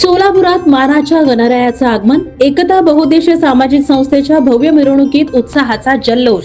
सोलापुरात मानाच्या गणरायाचं आगमन एकता बहुद्देशीय सामाजिक संस्थेच्या भव्य मिरवणुकीत उत्साहाचा जल्लोष.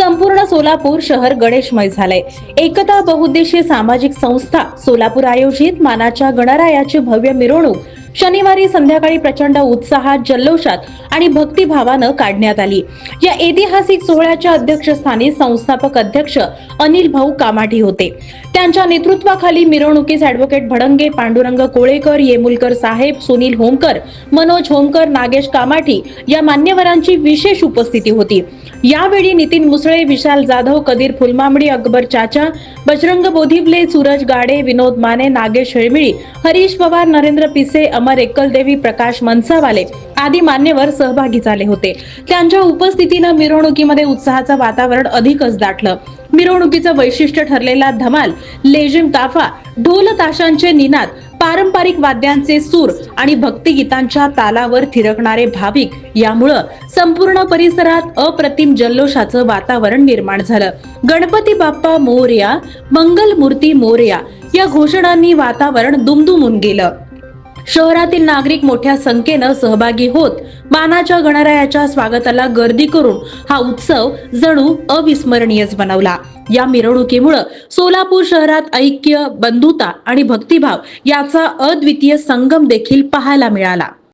संपूर्ण सोलापूर शहर गणेशमय झालंय. एकता बहुद्देशीय सामाजिक संस्था सोलापूर आयोजित मानाच्या गणरायाची भव्य मिरवणूक शनिवारी संध्याकाळी प्रचंड उत्साहात जल्लोषात आणि भक्तिभावानं काढण्यात आली. या ऐतिहासिक सोहळ्याच्या अध्यक्षस्थानी संस्थापक अध्यक्ष अनिल भाऊ कामाठी होते. त्यांच्या नेतृत्वाखाली मिरवणुकीस ॲडव्होकेट भडंगे पांडुरंग कोळेकर येमुलकर साहेब सुनील होमकर मनोज होमकर नागेश कामाठी या मान्यवरांची विशेष उपस्थिती होती. यावेळी नितीन मुसळे विशाल जाधव कदीर फुलमामडी अकबर चाचा बजरंग बोधिवले सूरज गाडे विनोद माने नागेश हेळमिळी हरीश पवार नरेंद्र पिसे अमर एकलदेवी प्रकाश मनसावाले आदी मान्यवर सहभागी झाले होते. त्यांच्या उपस्थितीनं मिरवणुकीमध्ये उत्साहाचं वातावरण अधिकच दाटलं. मिरवणुकीचं वैशिष्ट्य ठरलेला धमाल लेजिम ताफा ढोल ताशांचे निनाद पारंपरिक वाद्यांचे सूर आणि भक्तिगीतांच्या तालावर थिरकणारे भाविक यामुळं संपूर्ण परिसरात अप्रतिम जल्लोषाचं वातावरण निर्माण झालं. गणपती बाप्पा मोर्या मंगल मूर्ती मोरया या घोषणांनी वातावरण दुमदुमून गेलं. शहरातील नागरिक मोठ्या संख्येनं सहभागी होत मानाच्या गणरायाच्या स्वागताला गर्दी करून हा उत्सव जणू अविस्मरणीयच बनवला. या मिरवणुकीमुळं सोलापूर शहरात ऐक्य बंधुता आणि भक्तिभाव याचा अद्वितीय संगम देखील पाहायला मिळाला.